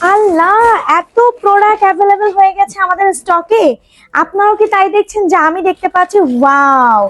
আল্লাহ, এত product available হয়ে গেছে আমাদের স্টকে আপনারাও কি তাই দেখছেন যে আমি দেখতে পাচ্ছি? ওয়াও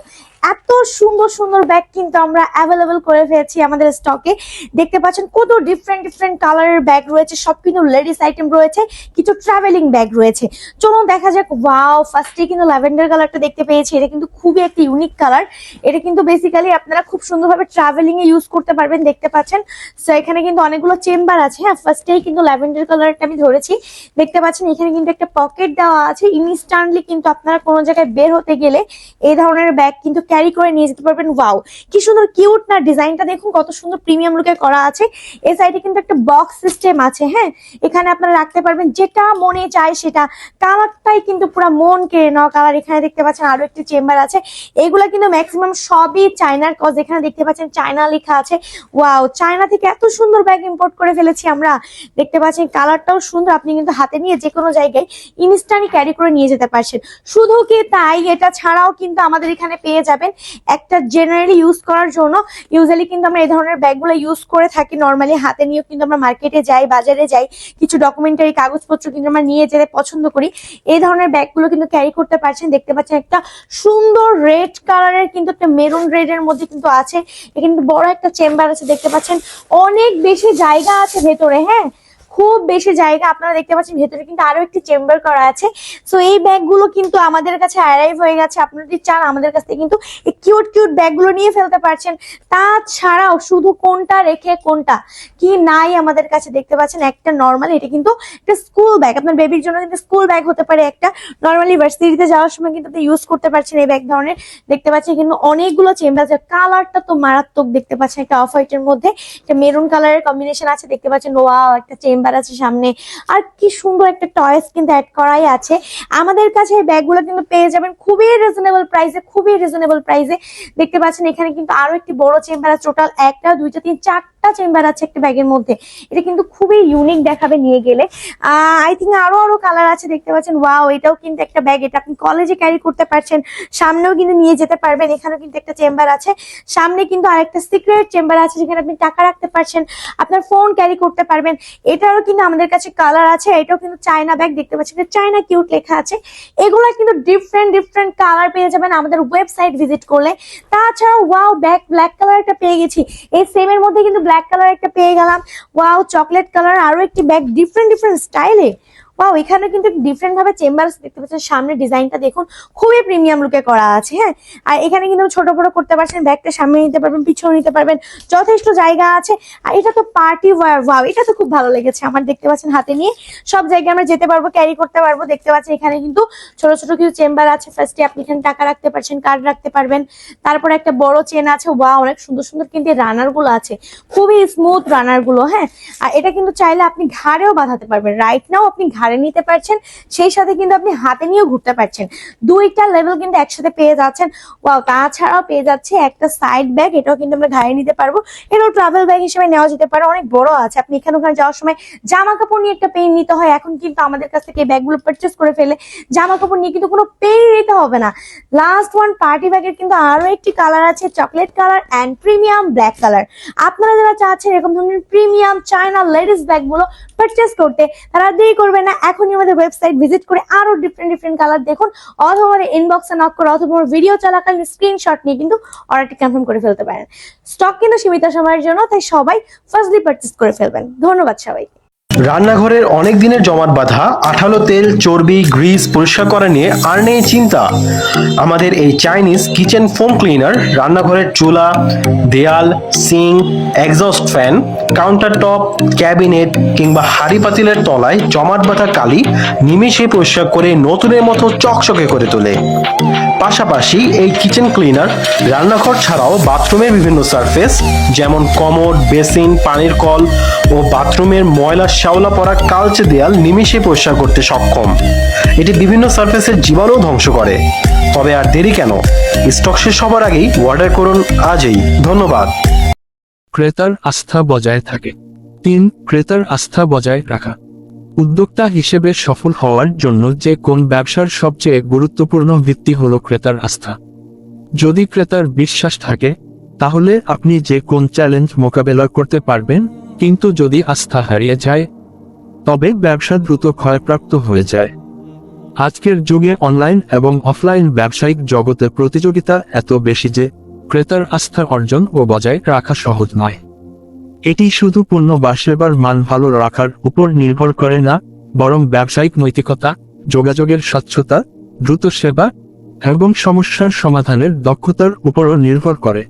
এত সুন্দর সুন্দর ব্যাগ কিন্তু আমরা অ্যাভেলেবেল করে ফেলেছি আমাদের স্টকে দেখতে পাচ্ছেন কত ডিফারেন্ট ডিফারেন্ট কালারের ব্যাগ রয়েছে, সব কিন্তু লেডিস আইটেম রয়েছে, কিছু ট্রাভেলিং ব্যাগ রয়েছে। চলুন দেখা যাক ওয়াও ফার্স্টে কিন্তু ল্যাভেন্ডার কালারটা দেখতে পেয়েছি, এটা কিন্তু খুবই একটা ইউনিক কালার এটা কিন্তু বেসিক্যালি আপনারা খুব সুন্দরভাবে ট্রাভেলিং এ ইউজ করতে পারবেন, দেখতে পাচ্ছেন। সো এখানে কিন্তু অনেকগুলো চেম্বার আছে হ্যাঁ ফার্স্টেই কিন্তু ল্যাভেন্ডার কালারটা আমি ধরেছি। দেখতে পাচ্ছেন, এখানে কিন্তু একটা পকেট দেওয়া আছে। ইনস্ট্যান্টলি কিন্তু আপনারা কোনো জায়গায় বের হতে গেলে এই ধরনের ব্যাগ কিন্তু ক্যারি করে নিয়ে যেতে পারবেন। ওয়াও কি সুন্দর কিউট না? ডিজাইনটা দেখুন, কত সুন্দর প্রিমিয়াম লুকে করা আছে। এই সাইডে কিন্তু একটা বক্স সিস্টেম আছে হ্যাঁ? এখানে আপনারা রাখতে পারবেন যেটা মনে চায় সেটা। কালারটাই কিন্তু পুরো মন কেড়ে নেওয়া কালার এখানে দেখতে পাচ্ছেন আরও একটি চেম্বার আছে। এগুলো কিন্তু ম্যাক্সিমাম সবই চায়নার কজ এখানে দেখতে পাচ্ছেন চায়না লেখা আছে। ওয়াও চায়না থেকে এত সুন্দর ব্যাগ ইম্পোর্ট করে ফেলেছি আমরা। দেখতে পাচ্ছেন কালারটাও সুন্দর। আপনি কিন্তু হাতে নিয়ে যে কোনো জায়গায় ইনস্ট্যান্টলি ক্যারি করে নিয়ে যেতে পারছেন। শুধু কি তাই? এটা ছাড়াও কিন্তু আমাদের এখানে পেয়ে যাবেন একটা জেনারেলি ইউজ করার জন্য ইউজুয়ালি কিন্তু আমরা এই ধরনের ব্যাগগুলো ইউজ করে থাকি নর্মালি হাতে নিয়েও কিন্তু আমরা মার্কেটে যাই, বাজারে যাই, কিছু ডকুমেন্টারি কাগজপত্র কিন্তু আমরা নিয়ে যেতে পছন্দ করি। এই ধরনের ব্যাগগুলো কিন্তু ক্যারি করতে পারছেন। দেখতে পাচ্ছেন একটা সুন্দর রেড কালারের কিন্তু একটা মেরুন রেড এর মধ্যে কিন্তু আছে। এখানে বড় একটা চেম্বার আছে, দেখতে পাচ্ছেন। অনেক বেশি জায়গা আছে ভেতরে হ্যাঁ? খুব বেশি জায়গা আপনারা দেখতে পাচ্ছেন, ভেতরে কিন্তু আরও একটি চেম্বার করা আছে। সো এই ব্যাগগুলো কিন্তু আমাদের কাছে অ্যারাইভ হয়ে গেছে। আপনারা যদি চান, আমাদের কাছ থেকে কিন্তু এই কিউট কিউট ব্যাগগুলো নিয়ে ফেলতে পারছেন। তাছাড়াও শুধু কোনটা রেখে কোনটা কি নাই আমাদের কাছে দেখতে পাচ্ছেন, একটা নর্মাল এটা কিন্তু একটা স্কুল ব্যাগ আপনার বেবির জন্য কিন্তু স্কুল ব্যাগ হতে পারে। একটা নর্মালি ভার্সিটিতে যাওয়ার সময় কিন্তু আপনি ইউজ করতে পারছেন এই ব্যাগ ধরনের। দেখতে পাচ্ছেন কিন্তু অনেকগুলো চেম্বার আছে। কালারটা তো মারাত্মক দেখতে পাচ্ছেন, একটা অফ হোয়াইটের মধ্যে। একটা মেরুন কালারের কম্বিনেশন আছে। দেখতে পাচ্ছেন ওয়াও একটা চেম্বার আছে সামনে। আর কি সুন্দর একটা টয়েস কিন্তু অ্যাড করাই আছে। আমাদের কাছে এই ব্যাগগুলো কিন্তু পেয়ে যাবেন খুবই রিজনেবল প্রাইসে খুবই রিজনেবল প্রাইসে দেখতে পাচ্ছেন এখানে কিন্তু আরও একটি বড় চেম্বার আছে। টোটাল একটা, দুইটা, তিন, চারটা চেম্বার আছে একটা ব্যাগের মধ্যে। এটা কিন্তু খুবই ইউনিক দেখাবে নিয়ে গেলে। আই থিঙ্ক আরও আরও কালার আছে, দেখতে পাচ্ছেন? ওয়াও এটাও কিন্তু একটা ব্যাগ এটা আপনি কলেজে ক্যারি করতে পারছেন। সামনেও কিন্তু নিয়ে যেতে পারবেন, এখানেও কিন্তু একটা চেম্বার আছে। সামনে কিন্তু আরেকটা সিক্রেট চেম্বার আছে, যেখানে আপনি টাকা রাখতে পারছেন। আপনার ফোন ক্যারি করতে পারবেন। এটারও কিন্তু আমাদের কাছে কালার আছে, এটাও কিন্তু চায়না ব্যাগ দেখতে পাচ্ছেন? চায়না কিউট লেখা আছে। এগুলো কিন্তু ডিফারেন্ট ডিফারেন্ট কালার পেয়ে যাবেন আমাদের ওয়েবসাইট ভিজিট করলে। তাছাড়া ওয়াও ব্যাগ ব্ল্যাক কালার একটা পেয়ে গেছি। এই সেম এর মধ্যে কিন্তু ব্ল্যাক কালার একটা পেয়ে গেলাম। ওয়াও চকলেট কালার আরও একটি ব্যাগ ডিফারেন্ট ডিফারেন্ট স্টাইলে ওয়াও এখানে কিন্তু ডিফারেন্ট ভাবে চেম্বার দেখতে পাচ্ছেন। সামনে ডিজাইনটা দেখুন, খুবই প্রিমিয়াম লুকে করা আছে হ্যাঁ? আর এখানে কিন্তু ছোট বড় করতে পারছেন ব্যাগটা সামনে নিতে পারবেন, পিছনে নিতে পারবেন, যথেষ্ট জায়গা আছে। আর এটা তো পার্টি ওয়ার ওয়াও এটা তো খুব ভালো লেগেছে আমার দেখতে পাচ্ছেন হাতে নিয়ে। সব জায়গায় আমরা যেতে পারব ক্যারি করতে পারব, দেখতে পাচ্ছেন এখানে কিন্তু ছোট ছোট কিছু চেম্বার আছে। ফার্স্টে আপনি এখানে টাকা রাখতে পারছেন কার্ড রাখতে পারবেন। তারপর একটা বড় চেন আছে ওয়া অনেক সুন্দর সুন্দর কিন্তু রানারগুলো আছে। খুবই স্মুথ রানারগুলো হ্যাঁ? আর এটা কিন্তু চাইলে আপনি ঘাড়েও বাঁধাতে পারবেন। রাইট নাও আপনি ঘাড়ে নিতে পারছেন, সেই সাথে কিন্তু আপনি হাতে নিয়েও ঘুরতে পারছেন। দুইটা লেভেল কিন্তু একসাথে পেয়ে যাচ্ছেন। ওয়াও তাছাড়াও পেয়ে যাচ্ছে একটা সাইড ব্যাগ এটাও কিন্তু আমরা ঘাড়ে নিতে পারব। এটাও ট্রাভেল ব্যাগ হিসেবে নেওয়া যেতে পারে, অনেক বড় আছে। আপনি এখানে ওখানে যাওয়ার সময় জামা কাপড় নিয়ে একটা পেন নিতে হয়। এখন কিন্তু আমাদের কাছ থেকে ব্যাগগুলো পারচেস করে ফেলে জামা কাপড় নিয়ে কিন্তু কোনো পেন নিতে হবে না। লাস্ট ওয়ান পার্টি ব্যাগের কিন্তু আরও একটি কালার আছে chocolate colour and premium black colour আপনারা যারা চাচ্ছেন এরকম ধরনের প্রিমিয়াম চায়না লেডিস ব্যাগগুলো পারচেস করতে, তারা দেরি করবে না। এখনই আমাদের ওয়েবসাইট ভিজিট করে আরও ডিফারেন্ট ডিফারেন্ট কালার দেখুন। অথবা ইনবক্সে নক করে অথবা ভিডিও চলাকালীন স্ক্রিনশট নিয়ে কিন্তু অর্ডারটি কনফার্ম করে ফেলতে পারেন। স্টক কিন্তু সীমিত সময়ের জন্য, তাই সবাই ফার্স্টলি পারচেস করে ফেলবেন। ধন্যবাদ সবাইকে। রান্নাঘরের অনেক দিনের জমাট বাঁধা, আঠালো তেল, চর্বি গ্রিস পরিষ্কার করা নিয়ে আর নেই চিন্তা। আমাদের এই চাইনিজ কিচেন ফোম ক্লিনার রান্নাঘরের চুলা, দেয়াল sink exhaust fan counter top cabinet কিংবা হাড়ি পাতিলের তলায় জমাট বাঁধা কালি নিমেষে পরিষ্কার করে নতুনের মতো চকচকে করে তোলে। পাশাপাশি এই কিচেন ক্লিনার রান্নাঘর ছাড়াও বাথরুমের বিভিন্ন সারফেস যেমন কমোড বেসিন পানির কল ও বাথরুমের ময়লা শ্যাওলা পরা কালচে দেয়াল নিমিষে পরিষ্কার করতে সক্ষম। এটি বিভিন্ন সারফেসের জীবাণু ধ্বংস করে। তবে আর দেরি কেন? স্টক শেষ হবার আগেই অর্ডার করুন আজই। ধন্যবাদ। ক্রেতার আস্থা বজায় থাকে। তিন, ক্রেতার আস্থা বজায় রাখা। উদ্যোক্তা হিসেবে সফল হওয়ার জন্য যে কোন ব্যবসার সবচেয়ে গুরুত্বপূর্ণ ভিত্তি হল ক্রেতার আস্থা। যদি ক্রেতার বিশ্বাস থাকে, তাহলে আপনি যে কোন চ্যালেঞ্জ মোকাবেলা করতে পারবেন কিন্তু যদি আস্থা হারিয়ে যায়, তবে ব্যবসা দ্রুত ক্ষয়প্রাপ্ত হয়ে যায়। আজকের যুগে অনলাইন এবং অফলাইন ব্যবসায়িক জগতে প্রতিযোগিতা এত বেশি যে, ক্রেতার আস্থা অর্জন ও বজায় রাখা সহজ নয়। এটি শুধু পণ্য বা সেবার মান ভালো রাখার উপর নির্ভর করে না, বরং ব্যবসায়িক নৈতিকতা, যোগাযোগের স্বচ্ছতা, দ্রুত সেবা এবং সমস্যার সমাধানের দক্ষতার উপরও নির্ভর করে।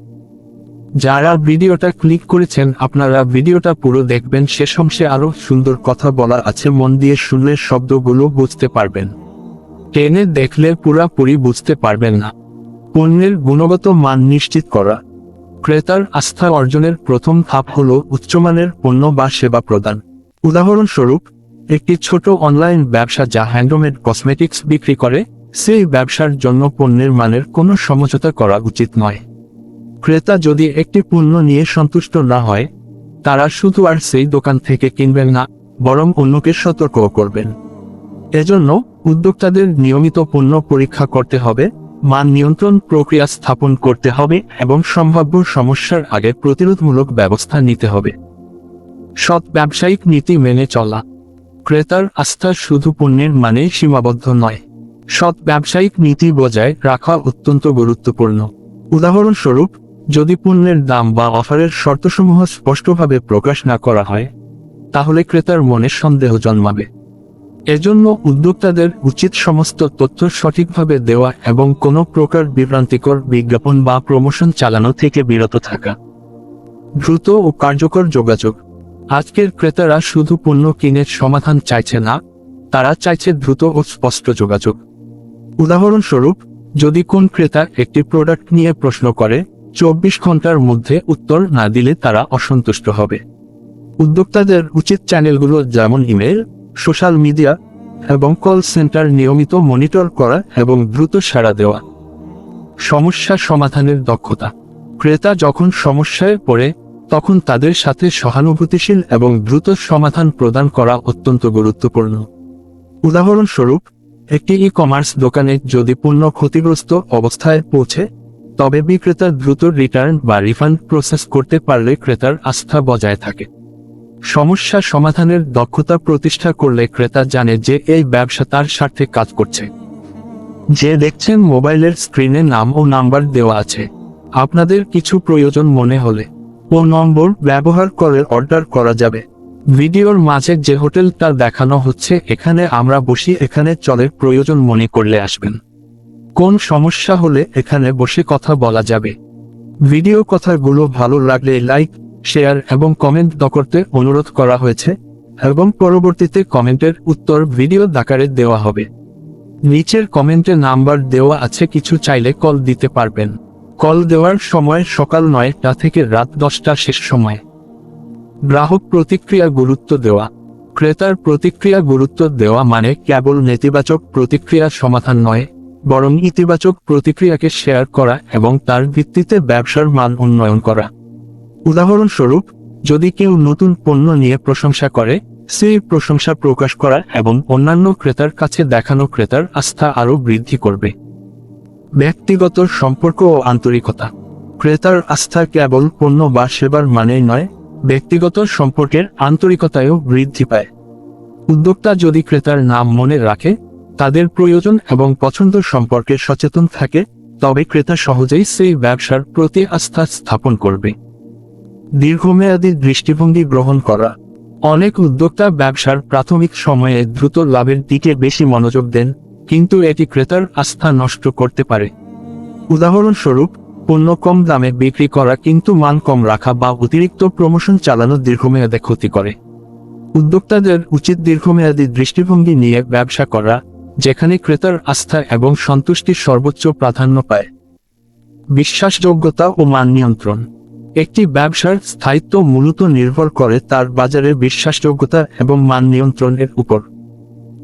যারা ভিডিওটা ক্লিক করেছেন, আপনারা ভিডিওটা পুরো দেখবেন। শেষ অংশে আরও সুন্দর কথা বলা আছে, মন দিয়ে শুনলে শব্দগুলো বুঝতে পারবেন। টেনে দেখলে পুরাপুরি বুঝতে পারবেন না। পণ্যের গুণগত মান নিশ্চিত করা। ক্রেতার আস্থা অর্জনের প্রথম ধাপ হল উচ্চমানের পণ্য বা সেবা প্রদান। উদাহরণস্বরূপ, একটি ছোট অনলাইন ব্যবসা যা হ্যান্ডমেড কসমেটিক্স বিক্রি করে, সেই ব্যবসার জন্য পণ্যের মানের কোনো সমঝোতা করা উচিত নয়। ক্রেতা যদি একটি পণ্য নিয়ে সন্তুষ্ট না হয়, তারা শুধু আর সেই দোকান থেকে কিনবেন না, বরং অন্যকে সতর্কও করবেন। এজন্য উদ্যোক্তাদের নিয়মিত পণ্য পরীক্ষা করতে হবে, মান নিয়ন্ত্রণ প্রক্রিয়া স্থাপন করতে হবে এবং সম্ভাব্য সমস্যার আগে প্রতিরোধমূলক ব্যবস্থা নিতে হবে। সৎ ব্যবসায়িক নীতি মেনে চলা। ক্রেতার আস্থা শুধু পণ্যের মানে সীমাবদ্ধ নয়। সৎ ব্যবসায়িক নীতি বজায় রাখা অত্যন্ত গুরুত্বপূর্ণ। উদাহরণস্বরূপ যদি পণ্যের দাম বা অফারের শর্তসমূহ স্পষ্টভাবে প্রকাশ না করা হয়, তাহলে ক্রেতার মনে সন্দেহ জন্মাবে। এজন্য উদ্যোক্তাদের উচিত সমস্ত তথ্য সঠিকভাবে দেওয়া এবং কোনো প্রকার বিভ্রান্তিকর বিজ্ঞাপন বা প্রমোশন চালানো থেকে বিরত থাকা। দ্রুত ও কার্যকর যোগাযোগ। আজকের ক্রেতারা শুধু পণ্য কিনে সমাধান চাইছে না, তারা চাইছে দ্রুত ও স্পষ্ট যোগাযোগ। উদাহরণস্বরূপ, যদি কোন ক্রেতা একটি প্রোডাক্ট নিয়ে প্রশ্ন করে চব্বিশ ঘণ্টার মধ্যে উত্তর না দিলে তারা অসন্তুষ্ট হবে। উদ্যোক্তাদের উচিত চ্যানেলগুলো যেমন ইমেল, সোশ্যাল মিডিয়া এবং কল সেন্টার নিয়মিত মনিটর করা এবং দ্রুত সাড়া দেওয়া। সমস্যা সমাধানের দক্ষতা। ক্রেতা যখন সমস্যায় পড়ে, তখন তাদের সাথে সহানুভূতিশীল এবং দ্রুত সমাধান প্রদান করা অত্যন্ত গুরুত্বপূর্ণ। উদাহরণস্বরূপ, একটি ই কমার্স দোকানে যদি পণ্য ক্ষতিগ্রস্ত অবস্থায় পৌঁছে তবে বিক্রেতা দ্রুত রিটার্ন বা রিফান্ড প্রসেস করতে পারলে ক্রেতার আস্থা বজায় থাকে। সমস্যা সমাধানের দক্ষতা প্রতিষ্ঠা করলে ক্রেতা জানে যে এই ব্যবসা তার স্বার্থে কাজ করছে। যে দেখছেন মোবাইলের স্ক্রিনে নাম ও নাম্বার দেওয়া আছে। আপনাদের কিছু প্রয়োজন মনে হলে ও নম্বর ব্যবহার করে অর্ডার করা যাবে। ভিডিওর মাঝে যে হোটেলটা দেখানো হচ্ছে এখানে আমরা বসি, এখানে চলে প্রয়োজন মনে করলে আসবেন। কোন সমস্যা হলে এখানে বসে কথা বলা যাবে? ভিডিও কথাগুলো ভালো লাগলে লাইক, শেয়ার এবং কমেন্ট দ করতে অনুরোধ করা হয়েছে এবং পরবর্তীতে কমেন্টের উত্তর ভিডিও দাকারে দেওয়া হবে। নিচের কমেন্টে নাম্বার দেওয়া আছে, কিছু চাইলে কল দিতে পারবেন। কল দেওয়ার সময় সকাল নয়টা থেকে রাত দশটা শেষ সময়। গ্রাহক প্রতিক্রিয়া গুরুত্ব দেওয়া। ক্রেতার প্রতিক্রিয়া গুরুত্ব দেওয়া মানে কেবল নেতিবাচক প্রতিক্রিয়া সমাধান নয় বরং ইতিবাচক প্রতিক্রিয়াকে শেয়ার করা এবং তার ভিত্তিতে ব্যবসার মান উন্নয়ন করা। উদাহরণস্বরূপ, যদি কেউ নতুন পণ্য নিয়ে প্রশংসা করে সেই প্রশংসা প্রকাশ করা এবং অন্যান্য ক্রেতার কাছে দেখানো ক্রেতার আস্থা আরও বৃদ্ধি করবে। ব্যক্তিগত সম্পর্ক ও আন্তরিকতা। ক্রেতার আস্থা কেবল পণ্য বা সেবার মানেই নয়, ব্যক্তিগত সম্পর্কের আন্তরিকতায়ও বৃদ্ধি পায়। উদ্যোক্তা যদি ক্রেতার নাম মনে রাখে তাদের প্রয়োজন এবং পছন্দ সম্পর্কে সচেতন থাকে, তবে ক্রেতা সহজেই সেই ব্যবসার প্রতি আস্থা স্থাপন করবে। দীর্ঘমেয়াদী দৃষ্টিভঙ্গি গ্রহণ করা। অনেক উদ্যোক্তা ব্যবসার প্রাথমিক সময়ে দ্রুত লাভের দিকে বেশি মনোযোগ দেন, কিন্তু এটি ক্রেতার আস্থা নষ্ট করতে পারে। উদাহরণস্বরূপ, পণ্য কম দামে বিক্রি করা কিন্তু মান কম রাখা বা অতিরিক্ত প্রমোশন চালানো দীর্ঘমেয়াদে ক্ষতি করে। উদ্যোক্তাদের উচিত দীর্ঘমেয়াদী দৃষ্টিভঙ্গি নিয়ে ব্যবসা করা যেখানে ক্রেতার আস্থা এবং সন্তুষ্টি সর্বোচ্চ প্রাধান্য পায়। বিশ্বাসযোগ্যতা ও মান নিয়ন্ত্রণ। একটি ব্যবসার স্থায়িত্ব মূলত নির্ভর করে তার বাজারের বিশ্বাসযোগ্যতা এবং মান নিয়ন্ত্রণের উপর।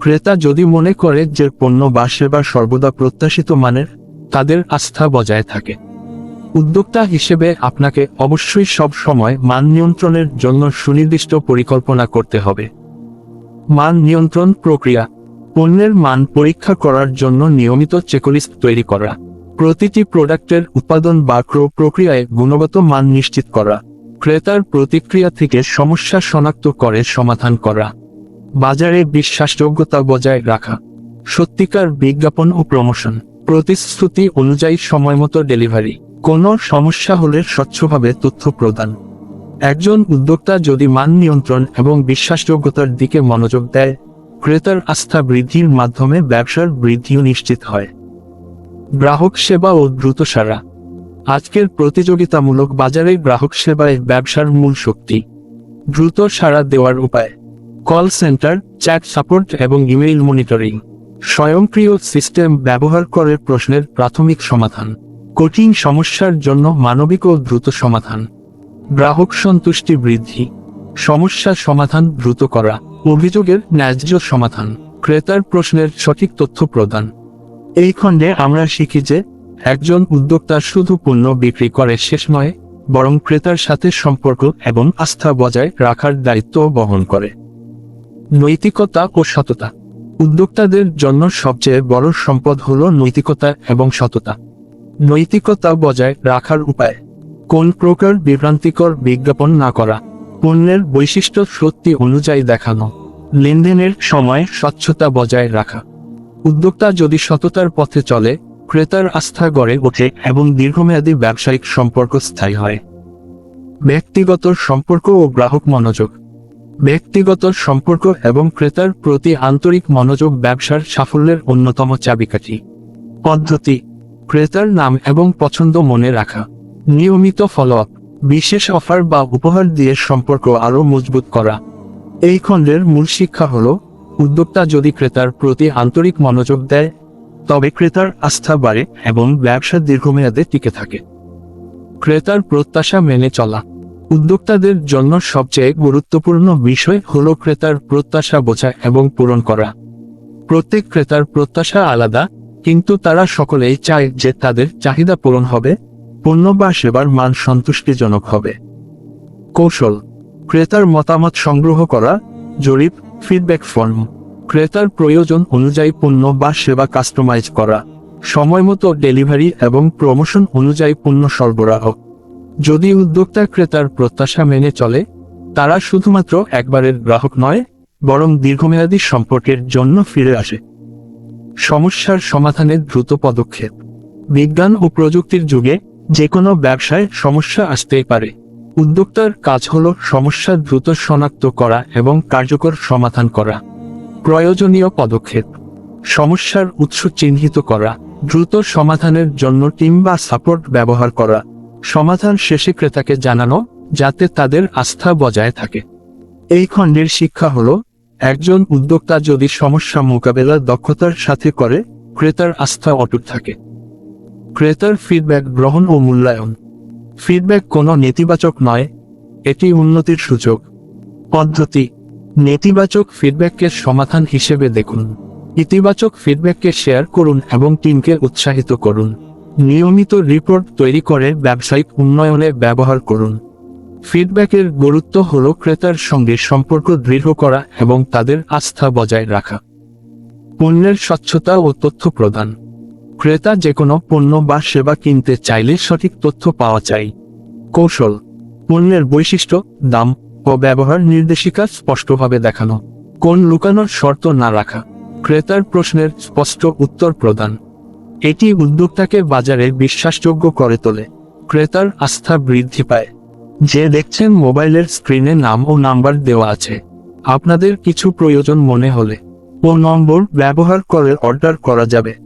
ক্রেতা যদি মনে করে যে পণ্য বা সেবা সর্বদা প্রত্যাশিত মানের, তাদের আস্থা বজায় থাকে। উদ্যোক্তা হিসেবে আপনাকে অবশ্যই সব সময় মান নিয়ন্ত্রণের জন্য সুনির্দিষ্ট পরিকল্পনা করতে হবে। মান নিয়ন্ত্রণ প্রক্রিয়া। পণ্যের মান পরীক্ষা করার জন্য নিয়মিত চেকলিস্ট তৈরি করা। প্রতিটি প্রোডাক্টের উৎপাদন বা ক্রয় প্রক্রিয়ায় গুণগত মান নিশ্চিত করা। ক্রেতার প্রতিক্রিয়া থেকে সমস্যা শনাক্ত করে সমাধান করা। বাজারে বিশ্বাসযোগ্যতা বজায় রাখা। সত্যিকার বিজ্ঞাপন ও প্রমোশন প্রতিশ্রুতি অনুযায়ী সময়মতো ডেলিভারি কোনো সমস্যা হলে স্বচ্ছভাবে তথ্য প্রদান। একজন উদ্যোক্তা যদি মান নিয়ন্ত্রণ এবং বিশ্বাসযোগ্যতার দিকে মনোযোগ দেয় ক্রেতার আস্থা বৃদ্ধির মাধ্যমে ব্যবসার বৃদ্ধিও নিশ্চিত হয়। গ্রাহক সেবা ও দ্রুত সারা আজকের প্রতিযোগিতামূলক বাজারে গ্রাহক সেবায় ব্যবসার মূল শক্তি। দ্রুত সাড়া দেওয়ার উপায়। কল সেন্টার, চ্যাট সাপোর্ট এবং ইমেইল মনিটরিং। স্বয়ংক্রিয় সিস্টেম ব্যবহার করে প্রশ্নের প্রাথমিক সমাধান। কঠিন সমস্যার জন্য মানবিক ও দ্রুত সমাধান। গ্রাহক সন্তুষ্টি বৃদ্ধি। সমস্যা সমাধান দ্রুত করা। অভিযোগের ন্যায্য সমাধান। ক্রেতার প্রশ্নের সঠিক তথ্য প্রদান। এই খণ্ডে আমরা শিখি যে, একজন উদ্যোক্তা শুধু পণ্য বিক্রি করে শেষ নয়, বরং ক্রেতার সাথে সম্পর্ক এবং আস্থা বজায় রাখার দায়িত্ব বহন করে। নৈতিকতা ও সততা। উদ্যোক্তাদের জন্য সবচেয়ে বড় সম্পদ হল নৈতিকতা এবং সততা। নৈতিকতা বজায় রাখার উপায়। কোন প্রকার বিভ্রান্তিকর বিজ্ঞাপন না করা। পণ্যের বৈশিষ্ট্য সত্যি অনুযায়ী দেখানো। লেনদেনের সময় স্বচ্ছতা বজায় রাখা। উদ্যোক্তা যদি সততার পথে চলে, ক্রেতার আস্থা গড়ে ওঠে এবং দীর্ঘমেয়াদী ব্যবসায়িক সম্পর্ক স্থায়ী হয়। ব্যক্তিগত সম্পর্ক ও গ্রাহক মনোযোগ। ব্যক্তিগত সম্পর্ক এবং ক্রেতার প্রতি আন্তরিক মনোযোগ ব্যবসার সাফল্যের অন্যতম চাবিকাঠি। পদ্ধতি। ক্রেতার নাম এবং পছন্দ মনে রাখা। নিয়মিত ফলো আপ বিশেষ অফার বা উপহার দিয়ে সম্পর্ক আরও মজবুত করা। এই খণ্ডের মূল শিক্ষা হল, উদ্যোক্তা যদি ক্রেতার প্রতি আন্তরিক মনোযোগ দেয়, তবে ক্রেতার আস্থা বাড়ে এবং ব্যবসা দীর্ঘমেয়াদে টিকে থাকে। ক্রেতার প্রত্যাশা মেনে চলা। উদ্যোক্তাদের জন্য সবচেয়ে গুরুত্বপূর্ণ বিষয় হল ক্রেতার প্রত্যাশা বোঝা এবং পূরণ করা। প্রত্যেক ক্রেতার প্রত্যাশা আলাদা, কিন্তু তারা সকলেই চায় যে তাদের চাহিদা পূরণ হবে পণ্য বা সেবার মান সন্তুষ্টিজনক হবে। কৌশল, ক্রেতার মতামত সংগ্রহ করা, জরিপ ফিডব্যাক ফর্ম ক্রেতার প্রয়োজন অনুযায়ী পণ্য বা সেবা কাস্টমাইজ করা, সময়মতো ডেলিভারি এবং প্রমোশন অনুযায়ী পণ্য সরবরাহ। যদি উদ্যোক্তা ক্রেতার প্রত্যাশা মেনে চলে, তারা শুধুমাত্র একবারের গ্রাহক নয়, বরং দীর্ঘমেয়াদী সম্পর্কের জন্য ফিরে আসে। সমস্যার সমাধানের দ্রুত পদক্ষেপ, বিজ্ঞান ও প্রযুক্তির যুগে যে কোনো ব্যবসায় সমস্যা আসতেই পারে। উদ্যোক্তার কাজ হল সমস্যা দ্রুত শনাক্ত করা এবং কার্যকর সমাধান করা। প্রয়োজনীয় পদক্ষেপ। সমস্যার উৎস চিহ্নিত করা। দ্রুত সমাধানের জন্য টিম বা সাপোর্ট ব্যবহার করা। সমাধান শেষে ক্রেতাকে জানানো, যাতে তাদের আস্থা বজায় থাকে। এই খণ্ডের শিক্ষা হল, একজন উদ্যোক্তা যদি সমস্যা মোকাবেলা দক্ষতার সাথে করে, ক্রেতার আস্থা অটুট থাকে। ক্রেতার ফিডব্যাক গ্রহণ ও মূল্যায়ন। ফিডব্যাক কোনো নেতিবাচক নয়, এটি উন্নতির সুযোগ পদ্ধতি। নেতিবাচক ফিডব্যাককে সমাধান হিসেবে দেখুন। ইতিবাচক ফিডব্যাককে শেয়ার করুন এবং টিমকে উৎসাহিত করুন। নিয়মিত রিপোর্ট তৈরি করে ব্যবসায়িক উন্নয়নে ব্যবহার করুন। ফিডব্যাকের গুরুত্ব হল ক্রেতার সঙ্গে সম্পর্ক দৃঢ় করা এবং তাদের আস্থা বজায় রাখা। পণ্যের স্বচ্ছতা ও তথ্য প্রদান। ক্রেতা যে কোনো পণ্য বা সেবা কিনতে চাইলে সঠিক তথ্য পাওয়া চাই কৌশল। পণ্যের বৈশিষ্ট্য, দাম ও ব্যবহার নির্দেশিকা স্পষ্টভাবে দেখানো। কোন লুকানোর শর্ত না রাখা। ক্রেতার প্রশ্নের স্পষ্ট উত্তর প্রদান। এটি উদ্যোক্তাকে বাজারে বিশ্বাসযোগ্য করে তোলে। ক্রেতার আস্থা বৃদ্ধি পায়। যে দেখছেন মোবাইলের স্ক্রিনে নাম ও নাম্বার দেওয়া আছে। আপনাদের কিছু প্রয়োজন মনে হলে ও নম্বর ব্যবহার করে অর্ডার করা যাবে।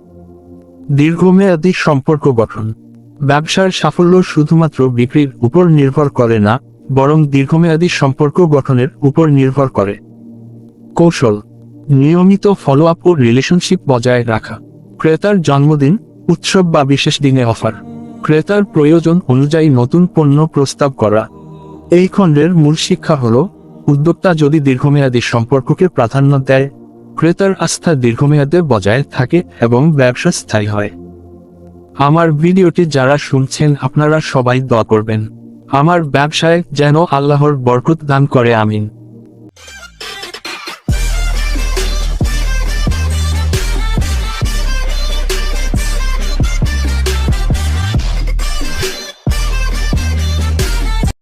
দীর্ঘমেয়াদী সম্পর্ক গঠন। ব্যবসার সাফল্য শুধুমাত্র বিক্রির উপর নির্ভর করে না, বরং দীর্ঘমেয়াদী সম্পর্ক গঠনের উপর নির্ভর করে। কৌশল, নিয়মিত ফলো আপ ও রিলেশনশিপ বজায় রাখা। ক্রেতার জন্মদিন, উৎসব বা বিশেষ দিনে অফার ক্রেতার প্রয়োজন অনুযায়ী নতুন পণ্য প্রস্তাব করা। এই খণ্ডের মূল শিক্ষা হল, উদ্যোক্তা যদি দীর্ঘমেয়াদী সম্পর্ককে প্রাধান্য দেয় ক্রেতার আস্থা দীর্ঘমেয়াদে বজায় থাকে এবং ব্যবসা স্থায়ী হয়। আমার ভিডিওটি যারা শুনছেন, আপনারা সবাই দোয়া করবেন। আমার ব্যবসায় যেন আল্লাহর বরকত দান করে, আমিন।